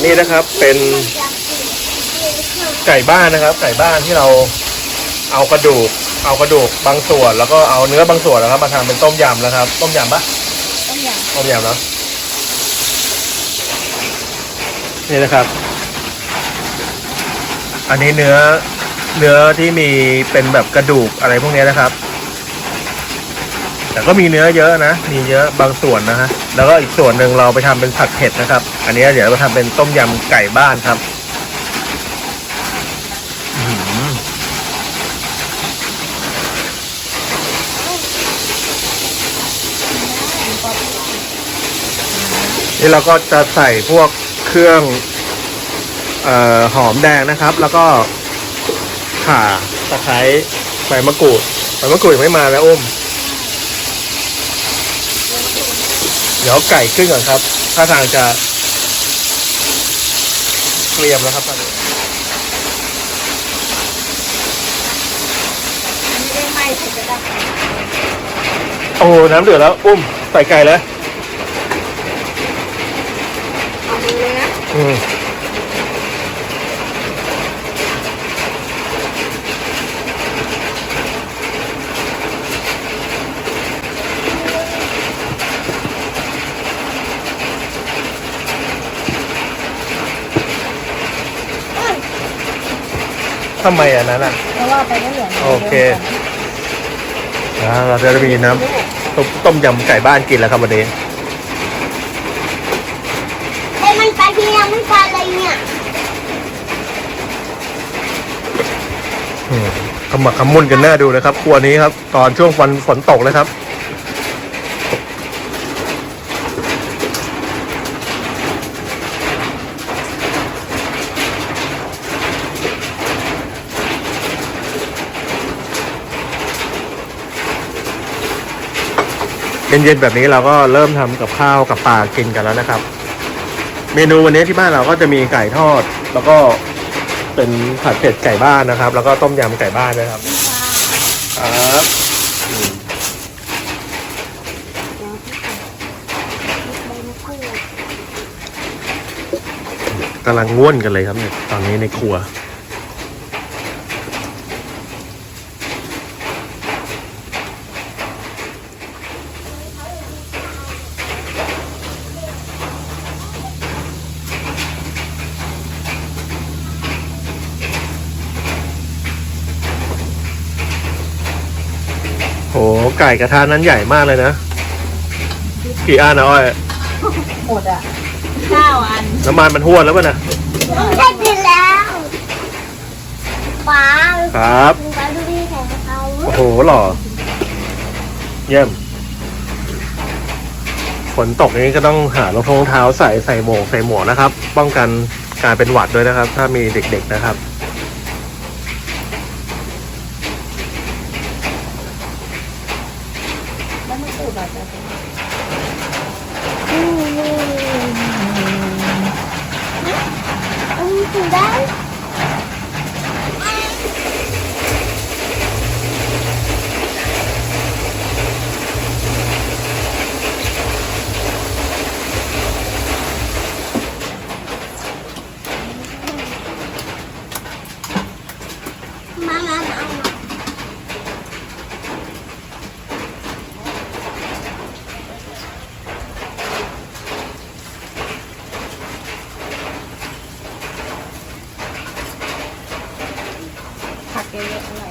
วันนี้นะครับเป็นไก่บ้านนะครับ ไก่บ้านที่เราเอากระดูก เอากระดูกบางส่วน แล้วก็เอาเนื้อบางส่วนนะครับ มาทำเป็นต้มยำนะครับ ต้มยำปะต้มยต้มยำเนาะนี่นะครับ อันนี้เนื้อเนื้อที่มีเป็นแบบกระดูกอะไรพวกเนี้ยนะครับ แต่ก็มีเนื้อเยอะนะ มีเยอะบางส่วนนะฮะ แล้วก็อีกส่วนหนึ่งเราไปทำเป็นผัดเผ็ดนะครับ อันนี้เดี๋ยวเราทำเป็นต้มยำไก่บ้านครับนี่เราก็จะใส่พวกเครื่องออหอมแดงนะครับ แล้วก็ข่าตะไคร้ใบมะกรูดใบมะกรูดยังไม่มาแล้วอุ้ม เดี๋ยวไก่ขึ้นก่อนครับถ้าทางจะเตรียมแล้วครับตอนนี้ำไม่ได้ไหม้ใส่กระดาษโอ้โหน้ำเดือดแล้ว อุ้มใส่ไก่เลยเอามือเลยนะอืม ทำไมอันนั้นอะ เพราะว่าไปไม่เหลือโอเค อ่าเราจะมีน้ำต้มต้มยำไก่บ้านกินแล้วครับวันนี้เฮ้ยมันไปที่ยังไม่ไปเลยเนี่ยอืมขมักขมุนกันแน่าดูนะครับ ครัวนี้ครับ ตอนช่วงวันฝนตกเลยครับ เย็นๆแบบนี้เราก็เริ่มทำกับข้าวกับปลากินกันแล้วนะครับ เมนูวันนี้ที่บ้านเราก็จะมีไก่ทอด แล้วก็เป็นผัดเผ็ดไก่บ้านนะครับ แล้วก็ต้มยำไก่บ้านนะครับครับกำลังง่วนกันเลยครับเนี่ยตอนนี้ในครัว โหไก่กระทะนั้นใหญ่มากเลยนะ กี่อันนะอ้อยหมดอะเก้าอันน้ำมันมันห้วนแล้วป่ะนะได้กินแล้วป้าครับป้าดูดีแข่งเขาโอ้โหหล่อ เยี่ยมฝนตกนี้ก็ต้องหารองเท้าใส่ใส่หมวกใส่หมวกนะครับ ป้องกันการเป็นหวัดด้วยนะครับ ถ้ามีเด็ก ๆนะครับ แล้วมันสูดแแกเยอะเท่าไหร่